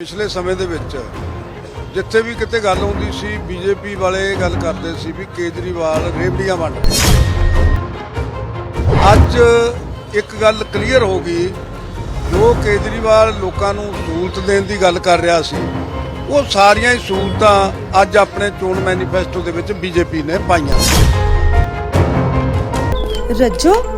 ਪਿਛਲੇ ਸਮੇਂ ਦੇ ਵਿੱਚ ਜਿੱਥੇ ਵੀ ਕਿਤੇ ਗੱਲ ਹੁੰਦੀ ਸੀ, ਬੀਜੇਪੀ ਵਾਲੇ ਗੱਲ ਕਰਦੇ ਸੀ ਵੀ ਕੇਜਰੀਵਾਲ ਰੇਵੜੀਆਂ ਵੰਡ ਅੱਜ ਇੱਕ ਗੱਲ ਕਲੀਅਰ ਹੋ ਗਈ, ਜੋ ਕੇਜਰੀਵਾਲ ਲੋਕਾਂ ਨੂੰ ਸਹੂਲਤ ਦੇਣ ਦੀ ਗੱਲ ਕਰ ਰਿਹਾ ਸੀ, ਉਹ ਸਾਰੀਆਂ ਹੀ ਸਹੂਲਤਾਂ ਅੱਜ ਆਪਣੇ ਚੋਣ ਮੈਨੀਫੈਸਟੋ ਦੇ ਵਿੱਚ ਬੀਜੇਪੀ ਨੇ ਪਾਈਆਂ। ਰੱਜੋ।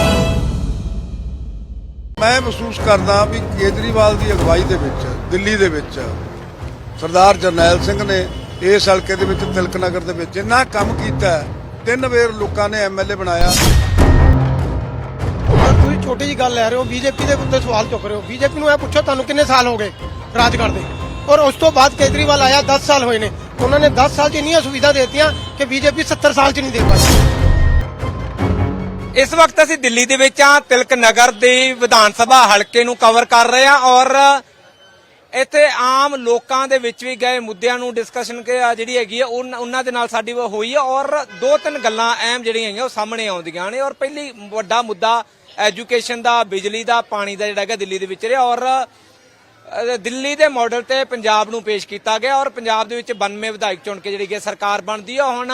ਮੈਂ ਮਹਿਸੂਸ ਕਰਦਾ ਵੀ ਕੇਜਰੀਵਾਲ ਦੀ ਅਗਵਾਈ ਦੇ ਵਿੱਚ, ਦਿੱਲੀ ਦੇ ਵਿੱਚ, ਸਰਦਾਰ ਜਰਨੈਲ ਸਿੰਘ ਨੇ ਇਸ ਹਲਕੇ ਦੇ ਵਿੱਚ, ਤਿਲਕ ਨਗਰ ਦੇ ਵਿੱਚ ਜਿੰਨਾ ਕੰਮ ਕੀਤਾ ਤਿੰਨ ਵੇਰ ਲੋਕਾਂ ਨੇ ਐਮਐਲਏ ਬਣਾਇਆ। ਤੁਸੀਂ ਛੋਟੀ ਜੀ ਗੱਲ ਲੈ ਰਹੇ ਹੋ ਬੀਜੇਪੀ ਦੇ ਉੱਤੇ ਸਵਾਲ ਚੁੱਕ ਰਹੇ ਹੋ ਬੀਜੇਪੀ ਨੂੰ ਇਹ ਪੁੱਛੋ, ਤੁਹਾਨੂੰ ਕਿੰਨੇ ਸਾਲ ਹੋ ਗਏ ਰਾਜ ਕਰਦੇ ਔਰ ਉਸ ਤੋਂ ਬਾਅਦ ਕੇਜਰੀਵਾਲ ਆਇਆ 10 ਸਾਲ ਹੋਏ ਨੇ। ਉਹਨਾਂ ਨੇ 10 ਸਾਲ 'ਚ ਇੰਨੀਆਂ ਸੁਵਿਧਾ ਦੇਤੀਆਂ ਕਿ ਬੀਜੇਪੀ 70 ਸਾਲ 'ਚ ਨਹੀਂ ਦੇ ਪਾਈ ਇਸ ਵਕਤ ਅਸੀਂ ਦਿੱਲੀ ਦੇ ਵਿੱਚ ਆ ਤਿਲਕ ਨਗਰ ਦੇ ਵਿਧਾਨ ਸਭਾ ਹਲਕੇ ਨੂੰ ਕਵਰ ਕਰ ਰਹੇ ਆ ਔਰ ਇੱਥੇ ਆਮ ਲੋਕਾਂ ਦੇ ਵਿੱਚ ਵੀ ਗਏ ਮੁੱਦਿਆਂ ਨੂੰ ਡਿਸਕਸ਼ਨ ਜਿਹੜੀ ਹੈਗੀ ਆ ਉਹਨਾਂ ਦੇ ਨਾਲ ਸਾਡੀ ਹੋਈ ਹੈ ਔਰ ਦੋ ਤਿੰਨ ਗੱਲਾਂ ਅਹਿਮ ਜਿਹੜੀਆਂ ਹੈਗੀਆਂ ਉਹ ਸਾਹਮਣੇ ਆਉਂਦੀਆਂ ਨੇ ਔਰ ਪਹਿਲੀ ਵੱਡਾ ਮੁੱਦਾ ਐਜੂਕੇਸ਼ਨ ਦਾ, ਬਿਜਲੀ ਦਾ, ਪਾਣੀ ਦਾ ਜਿਹੜਾ ਹੈਗਾ ਦਿੱਲੀ ਦੇ ਵਿੱਚ ਰਿਹਾ ਔਰ ਦਿੱਲੀ ਦੇ ਮਾਡਲ ਤੇ ਪੰਜਾਬ ਨੂੰ ਪੇਸ਼ ਕੀਤਾ ਗਿਆ ਔਰ ਪੰਜਾਬ ਦੇ ਵਿੱਚ 92 ਵਿਧਾਇਕ ਚੁਣ ਕੇ ਜਿਹੜੀ ਕਿ ਸਰਕਾਰ ਬਣਦੀ ਹੈ ਹੁਣ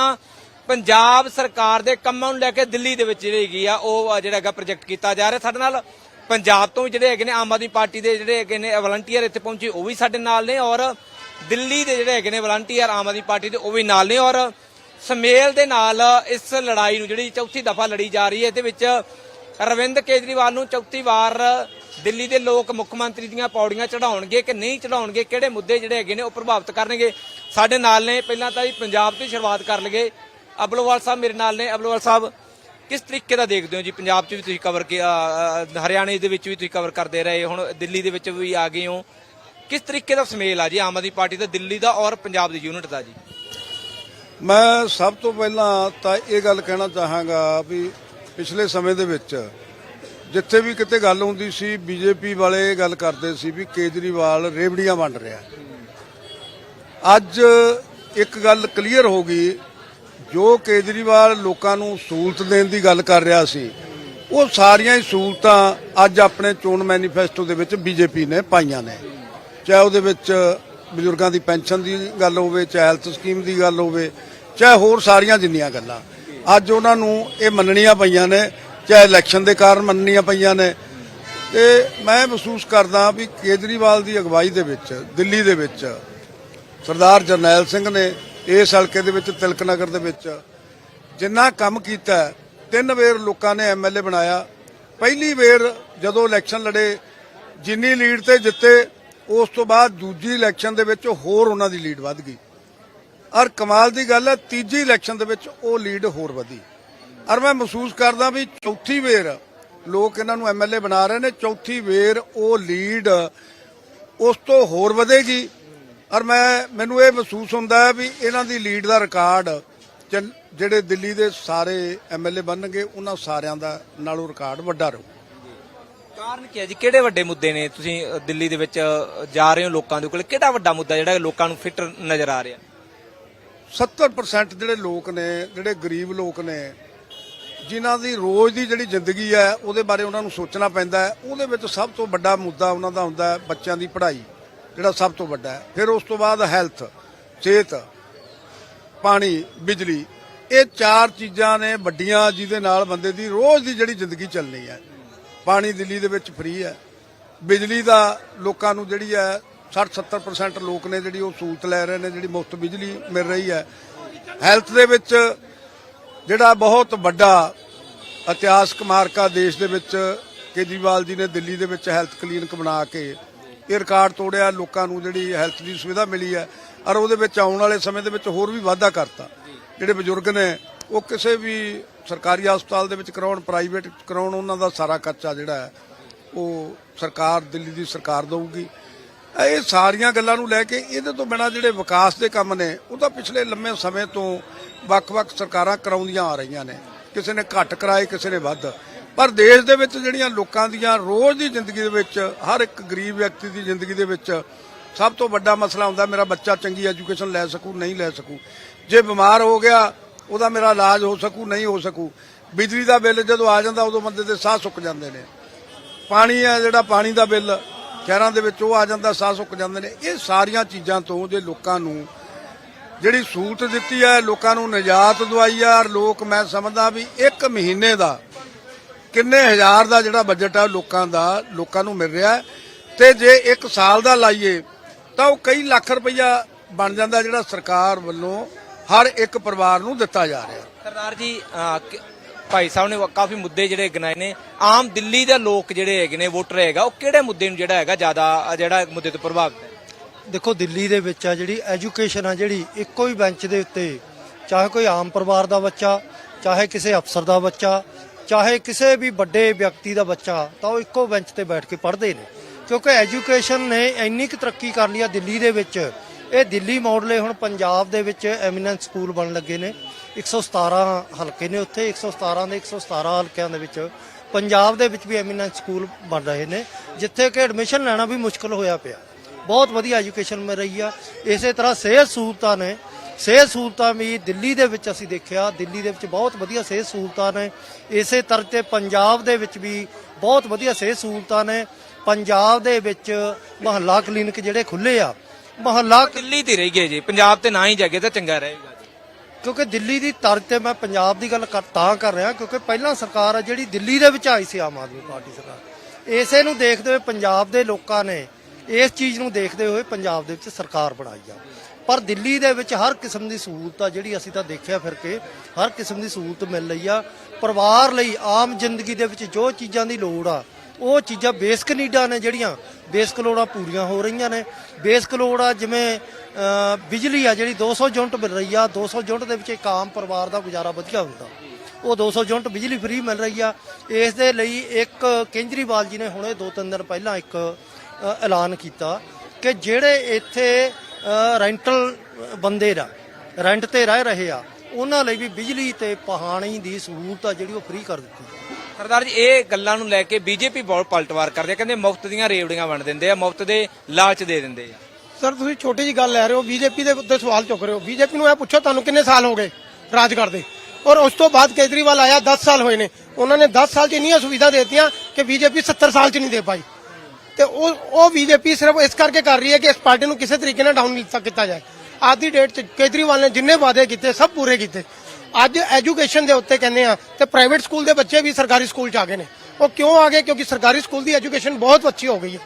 ਪੰਜਾਬ ਸਰਕਾਰ ਦੇ ਕੰਮਾਂ ਨੂੰ ਲੈ ਕੇ ਦਿੱਲੀ ਦੇ ਵਿੱਚ ਜਿਹੜੀ ਹੈਗੀ ਆ, ਉਹ ਜਿਹੜਾ ਹੈਗਾ ਪ੍ਰੋਜੈਕਟ ਕੀਤਾ ਜਾ ਰਿਹਾ। ਸਾਡੇ ਨਾਲ ਪੰਜਾਬ ਤੋਂ ਵੀ ਜਿਹੜੇ ਹੈਗੇ ਨੇ, ਆਮ ਆਦਮੀ ਪਾਰਟੀ ਦੇ ਜਿਹੜੇ ਹੈਗੇ ਨੇ ਵਲੰਟੀਅਰ ਇੱਥੇ ਪਹੁੰਚੇ, ਉਹ ਵੀ ਸਾਡੇ ਨਾਲ ਨੇ ਔਰ ਦਿੱਲੀ ਦੇ ਜਿਹੜੇ ਹੈਗੇ ਨੇ ਵਲੰਟੀਅਰ ਆਮ ਆਦਮੀ ਪਾਰਟੀ ਦੇ, ਉਹ ਵੀ ਨਾਲ ਨੇ ਔਰ ਸਮੇਲ ਦੇ ਨਾਲ ਇਸ ਲੜਾਈ ਨੂੰ ਜਿਹੜੀ ਚੌਥੀ ਦਫਾ ਲੜੀ ਜਾ ਰਹੀ ਹੈ, ਇਹਦੇ ਵਿੱਚ ਅਰਵਿੰਦ ਕੇਜਰੀਵਾਲ ਨੂੰ ਚੌਥੀ ਵਾਰ ਦਿੱਲੀ ਦੇ ਲੋਕ ਮੁੱਖ ਮੰਤਰੀ ਦੀਆਂ ਪੌੜੀਆਂ ਚੜਾਉਣਗੇ ਕਿ ਨਹੀਂ ਚੜਾਉਣਗੇ ਕਿਹੜੇ ਮੁੱਦੇ ਜਿਹੜੇ ਹੈਗੇ ਨੇ ਉਹ ਪ੍ਰਭਾਵਿਤ ਕਰਨਗੇ। ਸਾਡੇ ਨਾਲ ਨੇ, ਪਹਿਲਾਂ ਤਾਂ ਜੀ ਪੰਜਾਬ ਤੋਂ ਹੀ ਸ਼ੁਰੂਆਤ ਕਰ ਲਈਏ। ਅਬਲੋਵਾਲ ਸਾਹਿਬ ਮੇਰੇ ਨਾਲ ਨੇ। ਅਬਲੋਵਾਲ ਸਾਹਿਬ, ਕਿਸ ਤਰੀਕੇ ਦਾ ਦੇਖਦੇ ਹੋ ਜੀ? ਪੰਜਾਬ 'ਚ ਵੀ ਤੁਸੀਂ ਕਵਰ ਹਰਿਆਣੇ ਦੇ ਵਿੱਚ ਵੀ ਤੁਸੀਂ ਕਵਰ ਕਰਦੇ ਰਹੇ, ਹੁਣ ਦਿੱਲੀ ਦੇ ਵਿੱਚ ਵੀ ਆ ਗਏ ਹੋ। ਕਿਸ ਤਰੀਕੇ ਦਾ ਸਮੇਲ ਆ ਜੀ ਆਮ ਆਦਮੀ ਪਾਰਟੀ ਦਾ, ਦਿੱਲੀ ਦਾ ਔਰ ਪੰਜਾਬ ਦੀ ਯੂਨਿਟ ਦਾ ਜੀ? ਮੈਂ ਸਭ ਤੋਂ ਪਹਿਲਾਂ ਤਾਂ ਇਹ ਗੱਲ ਕਹਿਣਾ ਚਾਹਾਂਗਾ ਵੀ ਪਿਛਲੇ ਸਮੇਂ ਦੇ ਵਿੱਚ ਜਿੱਥੇ ਵੀ ਕਿਤੇ ਗੱਲ ਹੁੰਦੀ ਸੀ, ਬੀਜੇਪੀ ਵਾਲੇ ਇਹ ਗੱਲ ਕਰਦੇ ਸੀ ਵੀ ਕੇਜਰੀਵਾਲ ਰੇਵੜੀਆਂ ਵੰਡ ਰਿਹਾ। ਅੱਜ ਇੱਕ ਗੱਲ ਕਲੀਅਰ ਹੋ ਗਈ ਜੋ ਕੇਜਰੀਵਾਲ ਲੋਕਾਂ ਨੂੰ ਸਹੂਲਤ ਦੇਣ ਦੀ ਗੱਲ ਕਰ ਰਿਹਾ ਸੀ, ਉਹ ਸਾਰੀਆਂ ਹੀ ਸਹੂਲਤਾਂ ਅੱਜ ਆਪਣੇ ਚੋਣ ਮੈਨੀਫੈਸਟੋ ਦੇ ਵਿੱਚ ਬੀਜੇਪੀ ਨੇ ਪਾਈਆਂ ਨੇ। ਚਾਹੇ ਉਹਦੇ ਵਿੱਚ ਬਜ਼ੁਰਗਾਂ ਦੀ ਪੈਨਸ਼ਨ ਦੀ ਗੱਲ ਹੋਵੇ, ਚਾਹੇ ਹੈਲਥ ਸਕੀਮ ਦੀ ਗੱਲ ਹੋਵੇ, ਚਾਹੇ ਹੋਰ ਸਾਰੀਆਂ ਜਿੰਨੀਆਂ ਗੱਲਾਂ। ਅੱਜ ਉਹਨਾਂ ਨੂੰ ਇਹ ਮੰਨਣੀਆਂ ਪਈਆਂ ਨੇ, ਚਾਹੇ ਇਲੈਕਸ਼ਨ ਦੇ ਕਾਰਨ ਮੰਨਣੀਆਂ ਪਈਆਂ ਨੇ। ਤੇ ਮੈਂ ਮਹਿਸੂਸ ਕਰਦਾ ਵੀ ਕੇਜਰੀਵਾਲ ਦੀ ਅਗਵਾਈ ਦੇ ਵਿੱਚ, ਦਿੱਲੀ ਦੇ ਵਿੱਚ ਸਰਦਾਰ ਜਰਨੈਲ ਸਿੰਘ ਨੇ ਇਸ ਹਲਕੇ ਦੇ ਵਿੱਚ, ਤਿਲਕ ਨਗਰ ਦੇ ਵਿੱਚ ਜਿੰਨਾ ਕੰਮ ਕੀਤਾ ਤਿੰਨ ਵੇਰ ਲੋਕਾਂ ਨੇ ਐਮਐਲਏ ਬਣਾਇਆ। ਪਹਿਲੀ ਵੇਰ ਜਦੋਂ ਇਲੈਕਸ਼ਨ ਲੜੇ, ਜਿੰਨੀ ਲੀਡ ਤੇ ਜਿੱਤੇ, ਉਸ ਤੋਂ ਬਾਅਦ ਦੂਜੀ ਇਲੈਕਸ਼ਨ ਦੇ ਵਿੱਚ ਹੋਰ ਉਹਨਾਂ ਦੀ ਲੀਡ ਵੱਧ ਗਈ। ਔਰ ਕਮਾਲ ਦੀ ਗੱਲ ਹੈ, ਤੀਜੀ ਇਲੈਕਸ਼ਨ ਦੇ ਵਿੱਚ ਉਹ ਲੀਡ ਹੋਰ ਵਧੀ। ਔਰ ਮੈਂ ਮਹਿਸੂਸ ਕਰਦਾ ਵੀ ਚੌਥੀ ਵੇਰ ਲੋਕ ਇਹਨਾਂ ਨੂੰ ਐਮਐਲਏ ਬਣਾ ਰਹੇ ਨੇ, ਚੌਥੀ ਵੇਰ ਉਹ ਲੀਡ ਉਸ ਤੋਂ ਹੋਰ ਵਧੇਗੀ। ਔਰ ਮੈਂ ਮੈਨੂੰ ਇਹ ਮਹਿਸੂਸ ਹੁੰਦਾ ਹੈ ਵੀ ਇਹਨਾਂ ਦੀ ਲੀਡ ਦਾ ਰਿਕਾਰਡ ਜਿਹੜੇ ਦਿੱਲੀ ਦੇ ਸਾਰੇ ਐਮਐਲਏ ਬਣਨਗੇ ਉਹਨਾਂ ਸਾਰਿਆਂ ਦਾ ਨਾਲੋਂ ਰਿਕਾਰਡ ਵੱਡਾ ਰਹੂ। ਕਾਰਨ ਕੀ ਹੈ ਜੀ? ਕਿਹੜੇ ਵੱਡੇ ਮੁੱਦੇ ਨੇ? ਤੁਸੀਂ ਦਿੱਲੀ ਦੇ ਵਿੱਚ ਜਾ ਰਹੇ ਹੋ ਲੋਕਾਂ ਦੇ ਕੋਲ। ਕਿਹੜਾ ਵੱਡਾ ਮੁੱਦਾ ਜਿਹੜਾ ਲੋਕਾਂ ਨੂੰ ਫਿੱਟ ਨਜ਼ਰ ਆ ਰਿਹਾ? 70% ਜਿਹੜੇ ਲੋਕ ਨੇ ਜਿਹੜੇ ਗਰੀਬ ਲੋਕ ਨੇ ਜਿਨ੍ਹਾਂ ਦੀ ਰੋਜ਼ ਦੀ ਜਿਹੜੀ ਜ਼ਿੰਦਗੀ ਹੈ ਉਹਦੇ ਬਾਰੇ ਉਹਨਾਂ ਨੂੰ ਸੋਚਣਾ ਪੈਂਦਾ ਹੈ। ਉਹਦੇ ਵਿੱਚ ਸਭ ਤੋਂ ਵੱਡਾ ਮੁੱਦਾ ਉਹਨਾਂ ਦਾ ਹੁੰਦਾ ਹੈ ਬੱਚਿਆਂ ਦੀ ਪੜ੍ਹਾਈ। ਜਿਹੜਾ ਸਭ ਤੋਂ ਵੱਡਾ ਹੈ। ਫਿਰ ਉਸ ਤੋਂ ਬਾਅਦ ਹੈਲਥ, ਸਿਹਤ, ਪਾਣੀ, ਬਿਜਲੀ, ਇਹ ਚਾਰ ਚੀਜ਼ਾਂ ਨੇ ਵੱਡੀਆਂ ਜਿਹਦੇ ਨਾਲ ਬੰਦੇ ਦੀ ਰੋਜ਼ ਦੀ ਜਿਹੜੀ ਜ਼ਿੰਦਗੀ ਚੱਲਣੀ ਹੈ। ਪਾਣੀ ਦਿੱਲੀ ਦੇ ਵਿੱਚ ਫ੍ਰੀ ਹੈ। ਬਿਜਲੀ ਦਾ ਲੋਕਾਂ ਨੂੰ ਜਿਹੜੀ ਹੈ 60-70% ਲੋਕ ਨੇ ਜਿਹੜੀ ਉਹ ਸਹੂਲਤ ਲੈ ਰਹੇ ਨੇ, ਜਿਹੜੀ ਮੁਫਤ ਬਿਜਲੀ ਮਿਲ ਰਹੀ ਹੈ। ਹੈਲਥ ਦੇ ਵਿੱਚ ਜਿਹੜਾ ਬਹੁਤ ਵੱਡਾ ਇਤਿਹਾਸਕ ਮਾਰਕਾ ਦੇਸ਼ ਦੇ ਵਿੱਚ ਕੇਜਰੀਵਾਲ ਜੀ ਨੇ ਦਿੱਲੀ ਦੇ ਵਿੱਚ ਹੈਲਥ ਕਲੀਨਿਕ ਬਣਾ ਕੇ ਇਹ ਰਿਕਾਰਡ ਤੋੜਿਆ, ਲੋਕਾਂ ਨੂੰ ਜਿਹੜੀ ਹੈਲਥ ਦੀ ਸੁਵਿਧਾ ਮਿਲੀ ਹੈ। ਔਰ ਉਹਦੇ ਵਿੱਚ ਆਉਣ ਵਾਲੇ ਸਮੇਂ ਦੇ ਵਿੱਚ ਹੋਰ ਵੀ ਵਾਧਾ ਕਰਤਾ। ਜਿਹੜੇ ਬਜ਼ੁਰਗ ਨੇ, ਉਹ ਕਿਸੇ ਵੀ ਸਰਕਾਰੀ ਹਸਪਤਾਲ ਦੇ ਵਿੱਚ ਕਰਾਉਣ ਪ੍ਰਾਈਵੇਟ ਕਰਾਉਣ, ਉਹਨਾਂ ਦਾ ਸਾਰਾ ਖਰਚਾ ਜਿਹੜਾ ਹੈ, ਉਹ ਸਰਕਾਰ, ਦਿੱਲੀ ਦੀ ਸਰਕਾਰ ਦੇਊਗੀ। ਇਹ ਸਾਰੀਆਂ ਗੱਲਾਂ ਨੂੰ ਲੈ ਕੇ ਇਹਦੇ ਤੋਂ ਬਿਨਾ ਜਿਹੜੇ ਵਿਕਾਸ ਦੇ ਕੰਮ ਨੇ, ਉਹ ਤਾਂ ਪਿਛਲੇ ਲੰਮੇ ਸਮੇਂ ਤੋਂ ਵੱਖ-ਵੱਖ ਸਰਕਾਰਾਂ ਕਰਾਉਂਦੀਆਂ ਆ ਰਹੀਆਂ ਨੇ। ਕਿਸੇ ਨੇ ਘੱਟ ਕਰਾਏ, ਕਿਸੇ ਨੇ ਵੱਧ। ਪਰ ਦੇਸ਼ ਦੇ ਵਿੱਚ ਜਿਹੜੀਆਂ ਲੋਕਾਂ ਦੀਆਂ ਰੋਜ਼ ਦੀ ਜ਼ਿੰਦਗੀ ਦੇ ਵਿੱਚ, ਹਰ ਇੱਕ ਗਰੀਬ ਵਿਅਕਤੀ ਦੀ ਜ਼ਿੰਦਗੀ ਦੇ ਵਿੱਚ ਸਭ ਤੋਂ ਵੱਡਾ ਮਸਲਾ ਹੁੰਦਾ, ਮੇਰਾ ਬੱਚਾ ਚੰਗੀ ਐਜੂਕੇਸ਼ਨ ਲੈ ਸਕੂ, ਨਹੀਂ ਲੈ ਸਕੂ। ਜੇ ਬਿਮਾਰ ਹੋ ਗਿਆ, ਉਹਦਾ ਮੇਰਾ ਇਲਾਜ ਹੋ ਸਕੂ, ਨਹੀਂ ਹੋ ਸਕੂ। ਬਿਜਲੀ ਦਾ ਬਿੱਲ ਜਦੋਂ ਆ ਜਾਂਦਾ, ਉਦੋਂ ਬੰਦੇ ਦੇ ਸਾਹ ਸੁੱਕ ਜਾਂਦੇ ਨੇ। ਪਾਣੀ ਹੈ ਜਿਹੜਾ ਪਾਣੀ ਦਾ ਬਿੱਲ, ਸ਼ਹਿਰਾਂ ਦੇ ਵਿੱਚ ਉਹ ਆ ਜਾਂਦਾ, ਸਾਹ ਸੁੱਕ ਜਾਂਦੇ ਨੇ। ਇਹ ਸਾਰੀਆਂ ਚੀਜ਼ਾਂ ਤੋਂ ਜੇ ਲੋਕਾਂ ਨੂੰ ਜਿਹੜੀ ਸਹੂਲਤ ਦਿੱਤੀ ਹੈ ਲੋਕਾਂ ਨੂੰ ਨਿਜਾਤ ਦਵਾਈ ਆ ਔਰ ਲੋਕ, ਮੈਂ ਸਮਝਦਾ ਵੀ ਇੱਕ ਮਹੀਨੇ ਦਾ ਕਿੰਨੇ ਹਜ਼ਾਰ ਦਾ ਜਿਹੜਾ ਬਜਟ ਆ ਲੋਕਾਂ ਦਾ ਲੋਕਾਂ ਨੂੰ ਮਿਲ ਰਿਹਾ ਤੇ ਜੇ ਇੱਕ ਸਾਲ ਦਾ ਲਾਈਏ ਤਾਂ ਉਹ ਕਈ ਲੱਖ ਰੁਪਈਆ ਬਣ ਜਾਂਦਾ ਜਿਹੜਾ ਸਰਕਾਰ ਵੱਲੋਂ ਹਰ ਇੱਕ ਪਰਿਵਾਰ ਨੂੰ ਦਿੱਤਾ ਜਾ ਰਿਹਾ। ਸਰਦਾਰ ਜੀ ਭਾਈ ਸਾਹਿਬ ਨੇ ਕਾਫੀ ਮੁੱਦੇ ਜਿਹੜੇ ਗਿਣਾਏ ਨੇ। ਆਮ ਦਿੱਲੀ ਦੇ ਲੋਕ ਜਿਹੜੇ ਹੈਗੇ ਨੇ ਵੋਟਰ ਹੈਗਾ ਉਹ ਕਿਹੜੇ ਮੁੱਦੇ ਨੂੰ ਜਿਹੜਾ ਹੈਗਾ ਜ਼ਿਆਦਾ ਜਿਹੜਾ ਮੁੱਦੇ ਤੋਂ ਪ੍ਰਭਾਵਿਤ ਹੈ? ਦੇਖੋ ਦਿੱਲੀ ਦੇ ਵਿੱਚ ਆ ਜਿਹੜੀ ਐਜੂਕੇਸ਼ਨ ਆ ਜਿਹੜੀ ਇੱਕੋ ਹੀ ਬੈਂਚ ਦੇ ਉੱਤੇ ਚਾਹੇ ਕੋਈ ਆਮ ਪਰਿਵਾਰ ਦਾ ਬੱਚਾ ਚਾਹੇ ਕਿਸੇ ਅਫਸਰ ਦਾ ਬੱਚਾ ਚਾਹੇ ਕਿਸੇ ਵੀ ਵੱਡੇ ਵਿਅਕਤੀ ਦਾ ਬੱਚਾ, ਤਾਂ ਉਹ ਇੱਕੋ ਬੈਂਚ ਤੇ ਬੈਠ ਕੇ ਪੜ੍ਹਦੇ ਨੇ। ਕਿਉਂਕਿ ਐਜੂਕੇਸ਼ਨ ਨੇ ਇੰਨੀ ਕੁ ਤਰੱਕੀ ਕਰ ਲਈ ਆ ਦਿੱਲੀ ਦੇ ਵਿੱਚ। ਇਹ ਦਿੱਲੀ ਮੋਡਲੇ ਹੁਣ ਪੰਜਾਬ ਦੇ ਵਿੱਚ ਐਮੀਨੈਂਸ ਸਕੂਲ ਬਣ ਲੱਗੇ ਨੇ। 117 ਹਲਕੇ ਨੇ ਉੱਥੇ 117 ਦੇ 117 ਹਲਕਿਆਂ ਦੇ ਵਿੱਚ ਪੰਜਾਬ ਦੇ ਵਿੱਚ ਵੀ ਐਮੀਨੈਂਸ ਸਕੂਲ ਬਣ ਰਹੇ ਨੇ, ਜਿੱਥੇ ਕਿ ਐਡਮਿਸ਼ਨ ਲੈਣਾ ਵੀ ਮੁਸ਼ਕਲ ਹੋਇਆ ਪਿਆ। ਬਹੁਤ ਵਧੀਆ ਐਜੂਕੇਸ਼ਨ ਮਿਲ ਰਹੀ ਆ। ਇਸੇ ਤਰ੍ਹਾਂ ਸਿਹਤ ਸਹੂਲਤਾਂ ਨੇ ਸਿਹਤ ਸਹੂਲਤਾਂ ਵੀ ਦਿੱਲੀ ਦੇ ਵਿੱਚ ਅਸੀਂ ਦੇਖਿਆ ਦਿੱਲੀ ਦੇ ਵਿੱਚ ਬਹੁਤ ਵਧੀਆ ਸਿਹਤ ਸਹੂਲਤਾਂ ਨੇ। ਇਸੇ ਤਰ੍ਹਾਂ ਤੇ ਪੰਜਾਬ ਦੇ ਵਿੱਚ ਵੀ ਬਹੁਤ ਵਧੀਆ ਸਿਹਤ ਸਹੂਲਤਾਂ ਨੇ। ਪੰਜਾਬ ਦੇ ਵਿੱਚ ਮਹੱਲਾ ਕਲੀਨਿਕ ਜਿਹੜੇ ਖੁੱਲੇ ਆ ਮਹੱਲਾ ਦਿੱਲੀ ਤੇ ਰਹੀ ਗਏ ਜੀ ਪੰਜਾਬ ਤੇ ਨਾ ਹੀ ਜਾਗੇ ਤਾਂ ਚੰਗਾ ਰਹੇਗਾ ਕਿਉਂਕਿ ਦਿੱਲੀ ਦੀ ਤਰਜ਼ ਤੇ ਮੈਂ ਪੰਜਾਬ ਦੀ ਗੱਲ ਤਾਂ ਕਰ ਰਿਹਾ ਕਿਉਂਕਿ ਪਹਿਲਾਂ ਸਰਕਾਰ ਆ ਜਿਹੜੀ ਦਿੱਲੀ ਦੇ ਵਿੱਚ ਆਈ ਸੀ ਆਮ ਆਦਮੀ ਪਾਰਟੀ ਸਰਕਾਰ। ਇਸੇ ਨੂੰ ਦੇਖਦੇ ਹੋਏ ਪੰਜਾਬ ਦੇ ਲੋਕਾਂ ਨੇ ਇਸ ਚੀਜ਼ ਨੂੰ ਦੇਖਦੇ ਹੋਏ ਪੰਜਾਬ ਦੇ ਵਿੱਚ ਸਰਕਾਰ ਬਣਾਈ ਆ। ਪਰ ਦਿੱਲੀ ਦੇ ਵਿੱਚ ਹਰ ਕਿਸਮ ਦੀ ਸਹੂਲਤ ਆ, ਜਿਹੜੀ ਅਸੀਂ ਤਾਂ ਦੇਖਿਆ ਫਿਰ ਕੇ, ਹਰ ਕਿਸਮ ਦੀ ਸਹੂਲਤ ਮਿਲ ਰਹੀ ਆ। ਪਰਿਵਾਰ ਲਈ ਆਮ ਜ਼ਿੰਦਗੀ ਦੇ ਵਿੱਚ ਜੋ ਚੀਜ਼ਾਂ ਦੀ ਲੋੜ ਆ, ਉਹ ਚੀਜ਼ਾਂ ਬੇਸਿਕ ਨੀਡਾਂ ਨੇ ਜਿਹੜੀਆਂ, ਬੇਸਿਕ ਲੋੜਾਂ ਪੂਰੀਆਂ ਹੋ ਰਹੀਆਂ ਨੇ। ਬੇਸਿਕ ਲੋੜ ਆ ਜਿਵੇਂ ਬਿਜਲੀ ਆ ਜਿਹੜੀ 200 ਯੂਨਿਟ ਮਿਲ ਰਹੀ ਆ 200 ਯੂਨਿਟ ਦੇ ਵਿੱਚ ਇੱਕ ਆਮ ਪਰਿਵਾਰ ਦਾ ਗੁਜ਼ਾਰਾ ਵਧੀਆ ਹੁੰਦਾ। ਉਹ 200 ਯੂਨਿਟ ਬਿਜਲੀ ਫ੍ਰੀ ਮਿਲ ਰਹੀ ਆ। ਇਸ ਦੇ ਲਈ ਇੱਕ ਕੇਂਜਰੀਵਾਲ ਜੀ ਨੇ ਹੁਣੇ ਦੋ ਤਿੰਨ ਦਿਨ ਪਹਿਲਾਂ ਇੱਕ ਐਲਾਨ ਕੀਤਾ ਕਿ ਜਿਹੜੇ ਇੱਥੇ ਰੈਂਟਲ ਬੰਦੇ ਦਾ ਰੈਂਟ ਤੇ ਰਹਿ ਰਹੇ ਆ ਉਹਨਾਂ ਲਈ ਵੀ ਬਿਜਲੀ ਤੇ ਪਾਣੀ ਦੀ ਸਹੂਲਤ ਆ ਜਿਹੜੀ ਉਹ ਫ੍ਰੀ ਕਰ ਦਿੱਤੀ ਸਰਦਾਰ ਜੀ ਇਹ ਗੱਲਾਂ ਨੂੰ ਲੈ ਕੇ ਬੀਜੇਪੀ ਬਹੁਤ ਪਲਟਵਾਰ ਕਰਦੇ ਆ ਕਹਿੰਦੇ ਮੁਫਤ ਦੀਆਂ ਰੇਵੜੀਆਂ ਵੰਡ ਦਿੰਦੇ ਆ ਮੁਫਤ ਦੇ ਲਾਲਚ ਦੇ ਦਿੰਦੇ ਆ। ਸਰ ਤੁਸੀਂ ਛੋਟੀ ਜੀ ਗੱਲ ਲੈ ਰਹੇ ਹੋ ਬੀਜੇਪੀ ਦੇ ਉੱਤੇ ਸਵਾਲ ਚੁੱਕ ਰਹੇ ਹੋ। ਬੀਜੇਪੀ ਨੂੰ ਇਹ ਪੁੱਛੋ ਤੁਹਾਨੂੰ ਕਿੰਨੇ ਸਾਲ ਹੋ ਗਏ ਰਾਜ ਕਰਦੇ? ਔਰ ਉਸ ਤੋਂ ਬਾਅਦ ਕੇਜਰੀਵਾਲ ਆਇਆ 10 ਸਾਲ ਹੋਏ ਨੇ। ਉਹਨਾਂ ਨੇ 10 ਸਾਲ 'ਚ ਇੰਨੀਆਂ ਸੁਵਿਧਾ ਦੇ ਦਿੱਤੀਆਂ ਕਿ ਬੀਜੇਪੀ 70 ਸਾਲ 'ਚ ਨਹੀਂ ਦੇ ਪਾਈ। ਤੇ ਉਹ ਉਹ ਬੀਜੇਪੀ ਸਿਰਫ ਇਸ ਕਰਕੇ ਕਰ ਰਹੀ ਹੈ ਕਿ ਇਸ ਪਾਰਟੀ ਨੂੰ ਕਿਸੇ ਤਰੀਕੇ ਨਾਲ ਡਾਊਨ ਕੀਤਾ ਜਾਏ। ਅੱਜ ਦੀ ਡੇਟ 'ਚ ਕੇਜਰੀਵਾਲ ਨੇ ਜਿੰਨੇ ਵਾਅਦੇ ਕੀਤੇ, ਸਭ ਪੂਰੇ ਕੀਤੇ। ਅੱਜ ਐਜੂਕੇਸ਼ਨ ਦੇ ਉੱਤੇ ਕਹਿੰਦੇ ਆ ਤੇ ਪ੍ਰਾਈਵੇਟ ਸਕੂਲ ਦੇ ਬੱਚੇ ਵੀ ਸਰਕਾਰੀ ਸਕੂਲ 'ਚ ਆ ਗਏ ਨੇ। ਉਹ ਕਿਉਂ ਆ ਗਏ? ਕਿਉਂਕਿ ਸਰਕਾਰੀ ਸਕੂਲ ਦੀ ਐਜੂਕੇਸ਼ਨ ਬਹੁਤ ਅੱਛੀ ਹੋ ਗਈ ਹੈ।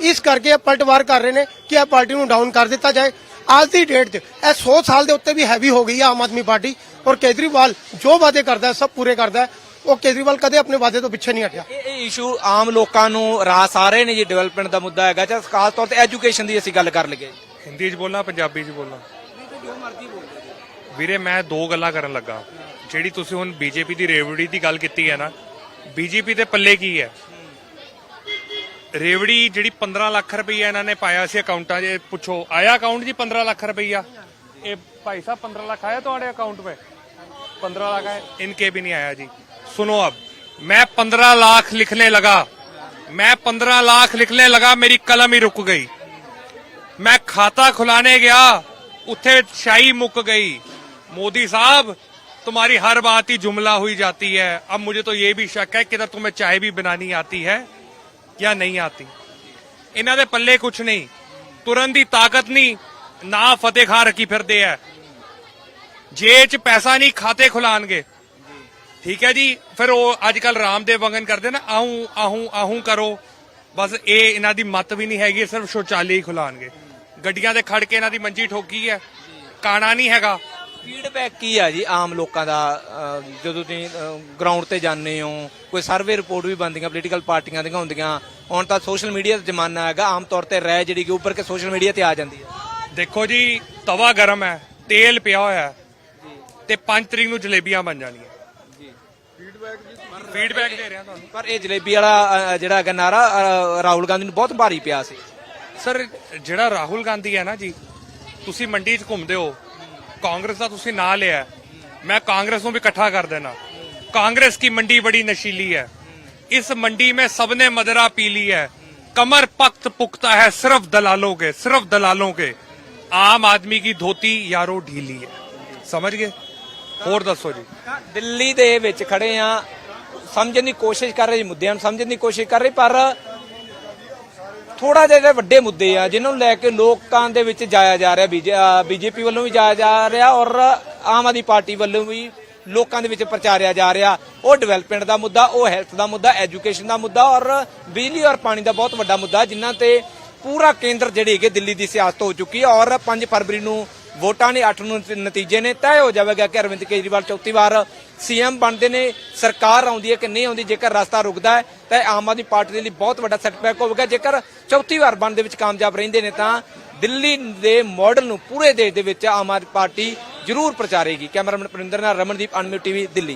ਇਸ ਕਰਕੇ ਇਹ ਪਲਟਵਾਰ ਕਰ ਰਹੇ ਨੇ ਕਿ ਇਹ ਪਾਰਟੀ ਨੂੰ ਡਾਊਨ ਕਰ ਦਿੱਤਾ ਜਾਏ। ਅੱਜ ਦੀ ਡੇਟ 'ਚ ਇਹ 100 ਸਾਲ ਦੇ ਉੱਤੇ ਵੀ ਹੈਵੀ ਹੋ ਗਈ ਹੈ ਆਮ ਆਦਮੀ ਪਾਰਟੀ। ਔਰ ਕੇਜਰੀਵਾਲ ਜੋ ਵਾਅਦੇ ਕਰਦਾ, ਸਭ ਪੂਰੇ ਕਰਦਾ। ਉਹ ਕੇਜਰੀਵਾਲ ਕਦੇ ਆਪਣੇ ਵਾਅਦੇ ਤੋਂ ਪਿੱਛੇ ਨਹੀਂ ਹਟਿਆ। ਇਸ਼ੂ ਆਮ ਲੋਕਾਂ ਨੂੰ ਰਾਸ ਆ ਰਹੇ ਨੇ ਜੀ ਡਿਵੈਲਪਮੈਂਟ ਦਾ ਮੁੱਦਾ ਹੈਗਾ ਜਾਂ ਖਾਸ ਤੌਰ ਤੇ ਐਜੂਕੇਸ਼ਨ ਦੀ ਅਸੀਂ ਗੱਲ ਕਰ ਲਈਏ। ਹਿੰਦੀ 'ਚ ਬੋਲਣਾ ਪੰਜਾਬੀ 'ਚ ਬੋਲਣਾ? ਵੀਰੇ ਮੈਂ ਦੋ ਗੱਲਾਂ ਕਰਨ ਲੱਗਾ। ਜਿਹੜੀ ਤੁਸੀਂ ਹੁਣ ਬੀਜੇਪੀ ਦੀ ਰੇਵੜੀ ਦੀ ਗੱਲ ਕੀਤੀ ਹੈ ਨਾ ਬੀਜੇਪੀ ਦੇ ਪੱਲੇ ਕੀ ਹੈ? ਰੇਵੜੀ ਜਿਹੜੀ 15 ਲੱਖ ਰੁਪਈਆ ਇਹਨਾਂ ਨੇ ਪਾਇਆ ਸੀ ਅਕਾਊਂਟਾਂ 'ਚ ਪੁੱਛੋ ਆਇਆ ਅਕਾਊਂਟ ਜੀ 15 ਲੱਖ ਰੁਪਈਆ? ਇਹ ਭਾਈ ਸਾਹਿਬ 15 ਲੱਖ ਆਇਆ ਤੁਹਾਡੇ ਅਕਾਊਂਟ 'ਤੇ? 15 ਲੱਖ ਆਇਆ ਇਨਕੇ ਵੀ ਨਹੀਂ ਆਇਆ ਜੀ। ਸੁਣੋ ਆਪ मैं 15 लाख लिखने लगा मैं 15 लाख लिखने लगा मेरी कलम ही रुक गई मैं खाता खुलाने गया उथे शाही मुक गई मोदी साहब तुम्हारी हर बात ही जुमला हुई जाती है अब मुझे तो ये भी शक है कि तुम्हें चाय भी बनानी आती है या नहीं आती ਇਹਨਾਂ ਦੇ ਪੱਲੇ ਕੁਛ ਨਹੀਂ ਤੁਰਨ ਦੀ ਤਾਕਤ ਨਹੀਂ ਨਾ ਫਤਿਹ ਖਾਨ ਰੱਖੀ ਫਿਰਦੇ ਐ ਜੇਬ 'ਚ ਪੈਸਾ ਨਹੀਂ ਖਾਤੇ ਖੁਲਾਣਗੇ ਠੀਕ ਹੈ ਜੀ ਫਿਰ ਉਹ ਅੱਜ ਕੱਲ ਰਾਮਦੇਵ ਵੰਗਨ ਕਰਦੇ ਨਾ ਆਹੂੰ ਆਹੂੰ ਆਹੂੰ ਕਰੋ। ਬਸ ਇਹ ਇਹਨਾਂ ਦੀ ਮਤ ਵੀ ਨਹੀਂ ਹੈਗੀ ਸਿਰਫ ਸ਼ੌਚਾਲੇ ਹੀ ਖੁਲਾਣਗੇ। ਗੱਡੀਆਂ ਦੇ ਖੜ ਕੇ ਇਹਨਾਂ ਦੀ ਮੰਜੀ ਠੋਕੀ ਹੈ ਕਾਣਾ ਨਹੀਂ ਹੈਗਾ। ਫੀਡਬੈਕ ਕੀ ਆ ਜੀ ਆਮ ਲੋਕਾਂ ਦਾ ਅਹ, ਜਦੋਂ ਤੁਸੀਂ ਗਰਾਊਂਡ ਤੇ ਜਾਂਦੇ ਹੋ ਕੋਈ ਸਰਵੇ ਰਿਪੋਰਟ ਵੀ ਬੰਦੀਆਂ ਪੋਲੀਟੀਕਲ ਪਾਰਟੀਆਂ ਦੀਆਂ ਹੁੰਦੀਆਂ ਹੁਣ ਤਾਂ ਸੋਸ਼ਲ ਮੀਡੀਆ ਦਾ ਜ਼ਮਾਨਾ ਹੈਗਾ ਆਮ ਤੌਰ ਤੇ ਰਾਏ ਜਿਹੜੀ ਕਿ ਉੱਪਰ ਕੇ ਸੋਸ਼ਲ ਮੀਡੀਆ ਤੇ ਆ ਜਾਂਦੀ ਹੈ। ਦੇਖੋ ਜੀ ਤਵਾ ਗਰਮ ਹੈ ਤੇਲ ਪਿਆ ਹੋਇਆ ਹੈ ਤੇ 5 ਤਰੀਕ ਨੂੰ ਜਲੇਬੀਆਂ ਬਣ ਜਾਣੀਆਂ। ਫੀਡਬੈਕ ਦੇ ਰਿਹਾ ਤੁਹਾਨੂੰ ਪਰ ਇਹ ਜਲੇਬੀ ਵਾਲਾ ਅਹ, ਜਿਹੜਾ ਹੈਗਾ ਨਾਰਾ ਅਹ, ਰਾਹੁਲ ਗਾਂਧੀ ਨੂੰ ਬਹੁਤ ਭਾਰੀ ਪਿਆ ਸੀ ਸਰ ਜਿਹੜਾ ਰਾਹੁਲ ਗਾਂਧੀ ਹੈ ਨਾ ਜੀ ਤੁਸੀਂ ਮੰਡੀ 'ਚ ਘੁੰਮਦੇ ਹੋ ਕਾਂਗਰਸ ਦਾ ਤੁਸੀਂ ਨਾਂ ਲਿਆ ਮੈਂ ਕਾਂਗਰਸ ਨੂੰ ਵੀ ਇਕੱਠਾ ਕਰ ਦੇਣਾ कांग्रेस की मंडी बड़ी नशीली है इस मंडी में सबने मदरा पी ली है कमर पख्त पुख्ता है सिर्फ दलालों के सिर्फ दलालों के आम आदमी की धोती यारो ढीली है समझ गए ਹੋਰ ਦੱਸੋ ਜੀ। ਦਿੱਲੀ ਦੇ ਵਿੱਚ ਖੜੇ ਆ। ਸਮਝਣ ਦੀ ਕੋਸ਼ਿਸ਼ ਕਰ ਰਹੇ ਮੁੱਦਿਆਂ ਨੂੰ, ਸਮਝਣ ਦੀ ਕੋਸ਼ਿਸ਼ ਕਰ ਰਹੇ, ਪਰ ਥੋੜਾ ਜਿਹੜੇ ਵੱਡੇ ਮੁੱਦੇ ਆ ਜਿਨ੍ਹਾਂ ਨੂੰ ਲੈ ਕੇ ਲੋਕਾਂ ਦੇ ਵਿੱਚ ਜਾਇਆ ਜਾ ਰਿਹਾ ਬੀਜੇਪੀ ਵੱਲੋਂ ਵੀ ਜਾਇਆ ਜਾ ਰਿਹਾ ਔਰ ਆਮ ਆਦਮੀ ਪਾਰਟੀ ਵੱਲੋਂ ਵੀ ਲੋਕਾਂ ਦੇ ਵਿੱਚ ਪ੍ਰਚਾਰਿਆ ਜਾ ਰਿਹਾ। ਉਹ ਡਿਵੈਲਪਮੈਂਟ ਦਾ ਮੁੱਦਾ, ਉਹ ਹੈਲਥ ਦਾ ਮੁੱਦਾ, ਐਜੂਕੇਸ਼ਨ ਦਾ ਮੁੱਦਾ ਔਰ ਬਿਜਲੀ ਔਰ ਪਾਣੀ ਦਾ ਬਹੁਤ ਵੱਡਾ ਮੁੱਦਾ, ਜਿਨ੍ਹਾਂ ਤੇ ਪੂਰਾ ਕੇਂਦਰ ਜਿਹੜੀ ਹੈਗੇ ਦਿੱਲੀ ਦੀ ਸਿਆਸਤ ਹੋ ਚੁੱਕੀ ਹੈ ਔਰ 5 ਫਰਵਰੀ ਨੂੰ ਵੋਟਾਂ ਨੇ 8 ਨੂੰ ਨਤੀਜੇ ਨੇ ਤੈਅ ਹੋ ਜਾਵੇਗਾ ਕਿ ਅਰਵਿੰਦ ਕੇਜਰੀਵਾਲ ਚੌਥੀ ਵਾਰ ਸੀਐਮ ਬਣਦੇ ਨੇ, ਸਰਕਾਰ ਆਉਂਦੀ ਹੈ ਕਿ ਨਹੀਂ ਆਉਂਦੀ, ਜੇਕਰ ਰਸਤਾ ਰੁਕਦਾ ਹੈ, ਤਾਂ ਇਹ ਆਮ ਆਦਮੀ ਪਾਰਟੀ ਦੇ ਲਈ ਬਹੁਤ ਵੱਡਾ ਸੈਟਬੈਕ ਹੋਵੇਗਾ। ਜੇਕਰ ਚੌਥੀ ਵਾਰ ਬਣਨ ਦੇ ਵਿੱਚ ਕਾਮਯਾਬ ਰਹਿੰਦੇ ਨੇ, ਤਾਂ ਦਿੱਲੀ ਦੇ ਮਾਡਲ ਨੂੰ ਪੂਰੇ ਦੇਸ਼ ਦੇ ਵਿੱਚ ਆਮ ਆਦਮੀ ਪਾਰਟੀ ਜ਼ਰੂਰ ਪ੍ਰਚਾਰੇਗੀ। ਕੈਮਰਾਮੈਨ ਪ੍ਰਿੰਦਰ ਨਾਲ ਰਮਨਦੀਪ, ਅਨਮਿਊ ਟੀਵੀ, ਦਿੱਲੀ।